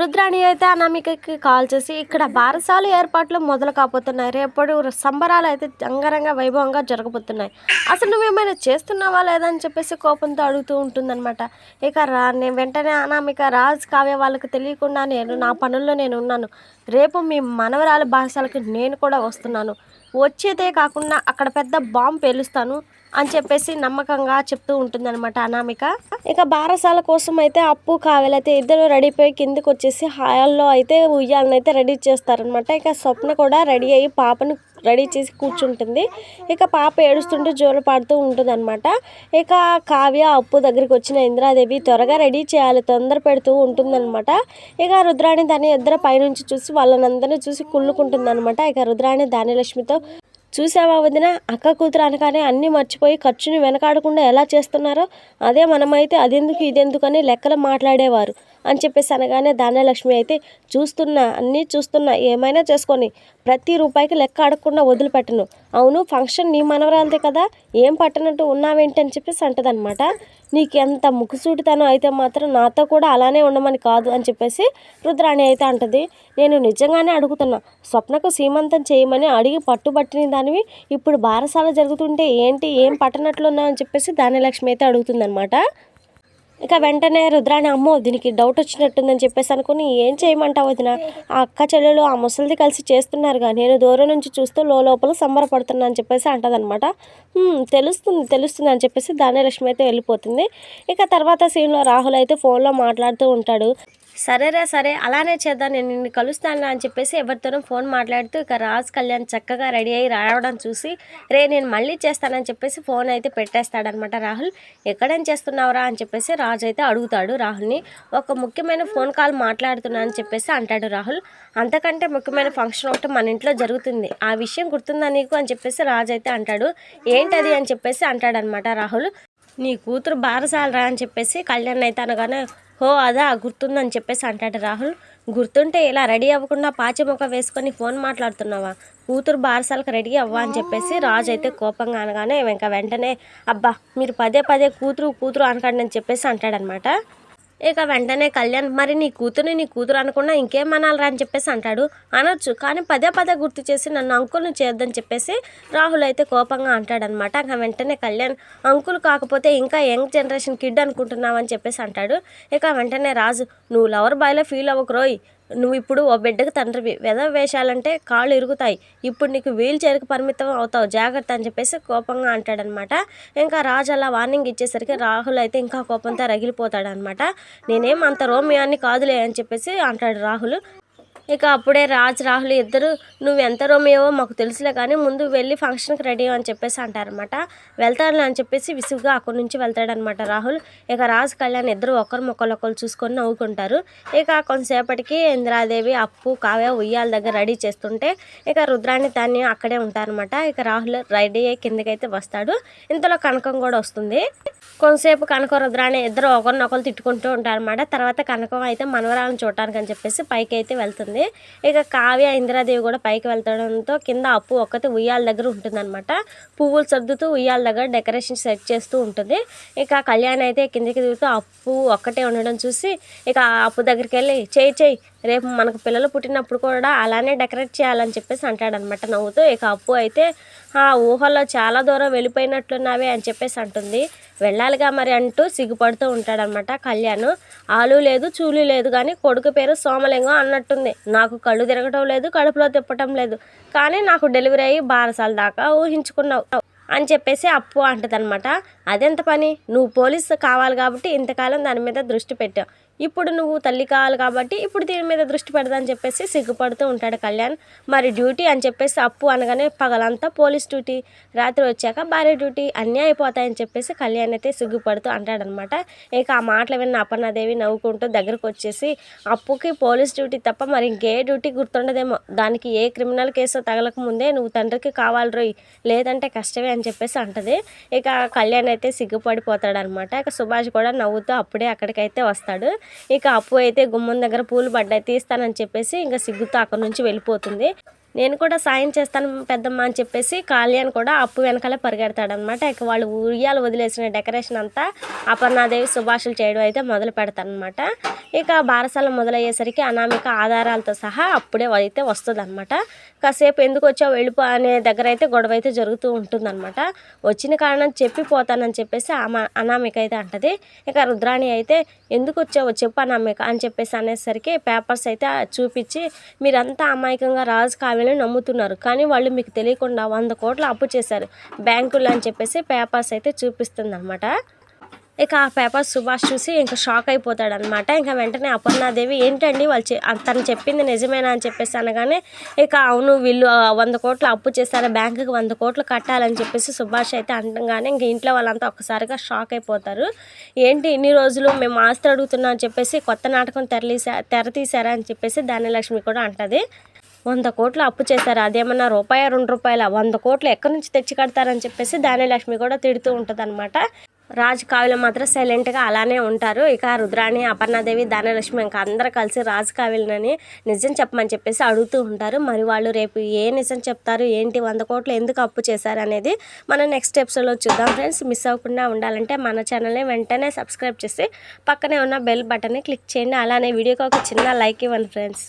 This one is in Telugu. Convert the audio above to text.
రుద్రాణి అయితే అనామికకి కాల్ చేసి ఇక్కడ బారసాల ఏర్పాట్లు మొదలు కాబోతున్నాయి. రేపటి సంబరాలు అయితే అంగరంగ వైభవంగా జరగబోతున్నాయి. అసలు నువ్వేమైనా చేస్తున్నావా లేదా అని చెప్పేసి కోపంతో అడుగుతూ ఉంటుందన్నమాట. ఇక రా నేను వెంటనే అనామిక రాజ్ కావ్య వాళ్ళకి తెలియకుండా నేను నా పనుల్లో నేను ఉన్నాను. రేపు మీ మనవరాల బారసాలకి నేను కూడా వస్తున్నాను. వచ్చేదే కాకుండా అక్కడ పెద్ద బాంబు పేలుస్తాను. అని చెప్పేసి నమ్మకంగా చెప్తూ ఉంటుందన్నమాట అనామిక. ఇక బారసాల కోసం అయితే అప్పు కావాలైతే ఇద్దరు రెడీ అయిపోయి వచ్చేసి హాల్లో అయితే ఉయ్యాలను అయితే రెడీ చేస్తారనమాట ఇక స్వప్న కూడా రెడీ అయ్యి పాపను రెడీ చేసి కూర్చుంటుంది. ఇక పాప ఏడుస్తుంటూ జోలు పాడుతూ ఉంటుంది అనమాట ఇక కావ్య అప్పు దగ్గరికి వచ్చిన ఇంద్రాదేవి త్వరగా రెడీ చేయాలి తొందర పెడుతూ ఉంటుందన్నమాట. ఇక రుద్రాణి దాని ఇద్దరు పైనుంచి చూసి వాళ్ళనందరినీ చూసి కుళ్ళుకుంటుందన్నమాట. ఇక రుద్రాణి ధాన్యలక్ష్మితో చూసావా వదిన? అక్క కూతురు అనగానే అన్నీ మర్చిపోయి ఖర్చుని వెనకాడకుండా ఎలా చేస్తున్నారో అదే మనమైతే అదెందుకు ఇదెందుకు అని లెక్కలు మాట్లాడేవారు. అని చెప్పేసి అనగానే ధాన్యలక్ష్మి అయితే చూస్తున్నా అన్నీ చూస్తున్నా ఏమైనా చేసుకొని ప్రతి రూపాయికి లెక్క అడగకుండా వదిలిపెట్టను. అవును ఫంక్షన్ నీ మనవరాలదే కదా ఏం పట్టనట్టు ఉన్నావేంటి అని చెప్పేసి అంటదనమాట నీకు ఎంత ముక్కుసూటితనం అయితే మాత్రం నాతో కూడా అలానే ఉండమని కాదు అని చెప్పేసి రుద్రాణి అయితే అంటది. నేను నిజంగానే అడుగుతున్నా స్వప్నకు సీమంతం చేయమని అడిగి పట్టుబట్టిన దానివి ఇప్పుడు బారసాల జరుగుతుంటే ఏంటి ఏం పట్టనట్లున్నావు అని చెప్పేసి ధాన్యలక్ష్మి అయితే అడుగుతుందనమాట ఇక వెంటనే రుద్రాణి అమ్మో దీనికి డౌట్ వచ్చినట్టుందని చెప్పేసి అనుకుని ఏం చేయమంటావు వదిన? ఆ అక్క చెల్లెలు ఆ ముసలిది కలిసి చేస్తున్నారుగా. నేను దూరం నుంచి చూస్తూ లోపల సంబరపడుతున్నా అని చెప్పేసి అంటదనమాట. తెలుస్తుంది తెలుస్తుంది అని చెప్పేసి ధాన్యలక్ష్మి అయితే వెళ్ళిపోతుంది. ఇక తర్వాత సీన్లో రాహుల్ అయితే ఫోన్లో మాట్లాడుతూ ఉంటాడు. సరేరా సరే అలానే చేద్దాం నేను నిన్ను కలుస్తాను అని చెప్పేసి ఎవరితోనో ఫోన్ మాట్లాడుతూ ఇక రాజ్ కళ్యాణ్ చక్కగా రెడీ అయ్యి రావడం చూసి రే నేను మళ్ళీ చేస్తానని చెప్పేసి ఫోన్ అయితే పెట్టేస్తాడనమాట రాహుల్. ఎక్కడేం చేస్తున్నావురా అని చెప్పేసి రాజు అయితే అడుగుతాడు రాహుల్ని. ఒక ముఖ్యమైన ఫోన్ కాల్ మాట్లాడుతున్నా అని చెప్పేసి అంటాడు రాహుల్. అంతకంటే ముఖ్యమైన ఫంక్షన్ ఒకటి మన ఇంట్లో జరుగుతుంది. ఆ విషయం గుర్తుందా నీకు అని చెప్పేసి రాజు అయితే అంటాడు. ఏంటది అని చెప్పేసి అంటాడనమాట రాహుల్. నీ కూతురు బారసాలరా అని చెప్పేసి కళ్యాణ్ అయితే అనగానే హో అదా గుర్తుందని చెప్పేసి అంటాడు రాహుల్. గుర్తుంటే ఇలా రెడీ అవ్వకుండా పాచి వేసుకొని ఫోన్ మాట్లాడుతున్నావా? కూతురు బారసాలకు రెడీ అవ్వా అని చెప్పేసి రాజు అయితే కోపంగా అనగానే ఇంకా వెంటనే అబ్బా మీరు పదే పదే కూతురు కూతురు అనకండి అని చెప్పేసి అంటాడనమాట. ఇక వెంటనే కళ్యాణ్ మరి నీ కూతురుని నీ కూతురు అనకుండా ఇంకేం అనాలరా అని చెప్పేసి అంటాడు. అనొచ్చు కానీ పదే పదే గుర్తు చేసి నన్ను అంకుల్ని చేయొద్దని చెప్పేసి రాహుల్ అయితే కోపంగా అంటాడనమాట ఇంకా వెంటనే కళ్యాణ్ అంకుల్ కాకపోతే ఇంకా యంగ్ జనరేషన్ కిడ్ అనుకుంటున్నావు అని చెప్పేసి అంటాడు. ఇక వెంటనే రాజు నువ్వు లవర్ బాయ్లో ఫీల్ అవ్వకు రోయ్. నువ్వు ఇప్పుడు ఓ బిడ్డకు తండ్రివి వెద వేషాలంటే కాళ్ళు ఇరుగుతాయి. ఇప్పుడు నీకు వీల్ చైర్కి పరిమితం అవుతావు. జాగ్రత్త అని చెప్పేసి కోపంగా అంటాడనమాట. ఇంకా రాజు అలా వార్నింగ్ ఇచ్చేసరికి రాహుల్ అయితే ఇంకా కోపంతో రగిలిపోతాడనమాట. నేనేం అంత రోమియాన్ని కాదులే అని చెప్పేసి అంటాడు రాహుల్. ఇక అప్పుడే రాజ్ రాహుల్ ఇద్దరు నువ్వు ఎంత రోమియోవో మాకు తెలుసులే కానీ ముందు వెళ్ళి ఫంక్షన్కి రెడీ అని చెప్పేసి అంటారనమాట వెళ్తాను అని చెప్పేసి విసుగుగా అక్కడి నుంచి వెళ్తాడనమాట రాహుల్. ఇక రాజ్ కళ్యాణ్ ఇద్దరు ఒకరు మొక్కలొక్కరు చూసుకొని నవ్వుకుంటారు. ఇక కొంతసేపటికి ఇంద్రాదేవి అప్పు కావ్య ఉయ్యాల దగ్గర రెడీ చేస్తుంటే ఇక రుద్రాణి దాన్ని అక్కడే ఉంటారనమాట ఇక రాహుల్ రెడీ అయ్యి కిందకైతే వస్తాడు. ఇంతలో కనకం కూడా వస్తుంది. కొంతసేపు కనకం రుద్రాణి ఇద్దరు ఒకరినొకరు తిట్టుకుంటూ ఉంటారన్నమాట. తర్వాత కనకం అయితే మనవరాలను చూడటానికి అని చెప్పేసి పైకి అయితే వెళ్తుంది. ఇక కావ్య ఇందిరాదేవి కూడా పైకి వెళ్తడంతో కింద అప్పు ఒక్కటి ఉయ్యాల దగ్గర ఉంటుందన్నమాట. పువ్వులు సర్దుతూ ఉయ్యాల దగ్గర డెకరేషన్ సెట్ చేస్తూ ఉంటుంది. ఇక కళ్యాణ్ అయితే కిందకి దిగుతూ అప్పు ఒక్కటే ఉండడం చూసి ఇక ఆ అప్పు దగ్గరికి వెళ్ళి చేయి చేయి రేపు మనకు పిల్లలు పుట్టినప్పుడు కూడా అలానే డెకరేట్ చేయాలని చెప్పేసి అంటాడనమాట నవ్వుతూ. ఇక అప్పు అయితే ఆ ఊహలో చాలా దూరం వెళ్ళిపోయినట్లున్నావే అని చెప్పేసి అంటుంది. వెళ్ళాలిగా మరి అంటూ సిగ్గుపడుతూ ఉంటాడనమాట కళ్యాణ్. ఆలు లేదు చూలు లేదు కానీ కొడుకు పేరు సోమలింగం అన్నట్టుంది. నాకు కళ్ళు తిరగటం లేదు కడుపులో తిప్పటం లేదు. కానీ నాకు డెలివరీ అయ్యి బారసాల దాకా ఊహించుకున్నావు. అని చెప్పేసి అప్పు అంటదనమాట అదెంత పని? నువ్వు పోలీసు కావాలి కాబట్టి ఇంతకాలం దాని మీద దృష్టి పెట్టావు. ఇప్పుడు నువ్వు తల్లి కావాలి కాబట్టి ఇప్పుడు దీని మీద దృష్టి పెడదా అని చెప్పేసి సిగ్గుపడుతూ ఉంటాడు కళ్యాణ్. మరి డ్యూటీ అని చెప్పేసి అప్పు అనగానే పగలంతా పోలీస్ డ్యూటీ. రాత్రి వచ్చాక భార్య డ్యూటీ అన్నీ అయిపోతాయని చెప్పేసి కళ్యాణ్ అయితే సిగ్గుపడుతూ అంటాడనమాట. ఇక ఆ మాటలు విన్న అపర్ణాదేవి నవ్వుకుంటూ దగ్గరకు వచ్చేసి అప్పుకి పోలీస్ డ్యూటీ తప్ప మరి ఇంకే డ్యూటీ గుర్తుండదేమో. దానికి ఏ క్రిమినల్ కేసు తగలక ముందే నువ్వు తండ్రికి కావాలి రోయ్. లేదంటే కష్టమే అని చెప్పేసి అంటది. ఇక కళ్యాణ్ అయితే సిగ్గుపడిపోతాడనమాట. ఇక సుభాష్ కూడా నవ్వుతూ అప్పుడే అక్కడికైతే వస్తాడు. ఇక అప్పు అయితే గుమ్మం దగ్గర పూలు పడ్డాయి తీస్తానని చెప్పేసి ఇంకా సిగ్గుతో అక్కడ నుంచి వెళ్ళిపోతుంది. నేను కూడా సాయం చేస్తాను పెద్దమ్మ అని చెప్పేసి కళ్యాణ్ కూడా అప్పు వెనకాలే పరిగెడతాడనమాట ఇక వాళ్ళు ఉయ్యాలు వదిలేసిన డెకరేషన్ అంతా అపర్ణాదేవి సుభాషులు చేయడం అయితే మొదలు పెడతానమాట ఇక బారసాల మొదలయ్యేసరికి అనామిక ఆధారాలతో సహా అప్పుడే అయితే వస్తుంది అనమాట కాసేపు ఎందుకు వచ్చావు వెళ్ళిపో అనే దగ్గర అయితే గొడవ అయితే జరుగుతూ ఉంటుందన్నమాట. వచ్చిన కారణం చెప్పి పోతానని చెప్పేసి అనామిక అయితే అంటది. ఇక రుద్రాణి అయితే ఎందుకు వచ్చావు చెప్పు అనామిక అని చెప్పేసి అనేసరికి పేపర్స్ అయితే చూపించి మీరంతా అమాయకంగా రాజు కావ్యని నమ్ముతున్నారు. కానీ వాళ్ళు మీకు తెలియకుండా వంద కోట్లు అప్పు చేశారు. బ్యాంకులు అని చెప్పేసి పేపర్స్ అయితే చూపిస్తుంది అనమాట ఇక ఆ పేపర్ సుభాష్ చూసి ఇంకా షాక్ అయిపోతాడు అనమాట ఇంకా వెంటనే అపర్ణాదేవి ఏంటండి వాళ్ళు తను చెప్పింది నిజమేనా అని చెప్పేసి అనగానే ఇక అవును వీళ్ళు వంద కోట్లు అప్పు చేశారు. బ్యాంకుకి వంద కోట్లు కట్టాలని చెప్పేసి సుభాష్ అయితే అనగానే ఇంక ఇంట్లో వాళ్ళంతా ఒక్కసారిగా షాక్ అయిపోతారు. ఏంటి ఇన్ని రోజులు మేము ఆస్తి అడుగుతున్నాం అని చెప్పేసి కొత్త నాటకం తెరలీసా తెర తీశారా అని చెప్పేసి ధాన్యలక్ష్మి కూడా అంటుంది. వంద కోట్లు అప్పు చేశారు. అదేమన్నా రూపాయ రెండు రూపాయల? వంద కోట్లు ఎక్కడి నుంచి తెచ్చి కడతారని చెప్పేసి ధాన్యలక్ష్మి కూడా తిడుతూ ఉంటుంది అనమాట రాజు కావ్యలు మాత్రం సైలెంట్గా అలానే ఉంటారు. ఇక రుద్రాణి అపర్ణాదేవి ధాన్యలక్ష్మి ఇంకా అందరూ కలిసి రాజు కావ్యలని నిజం చెప్పమని చెప్పేసి అడుగుతూ ఉంటారు. మరి వాళ్ళు రేపు ఏ నిజం చెప్తారు? ఏంటి? వంద కోట్లు ఎందుకు అప్పు చేశారు అనేది మనం నెక్స్ట్ ఎపిసోడ్లో చూద్దాం ఫ్రెండ్స్ మిస్ అవ్వకుండా ఉండాలంటే మన ఛానల్ని వెంటనే సబ్స్క్రైబ్ చేసి పక్కనే ఉన్న బెల్ బటన్ని క్లిక్ చేయండి. అలానే వీడియోకి ఒక చిన్న లైక్ ఇవ్వండి ఫ్రెండ్స్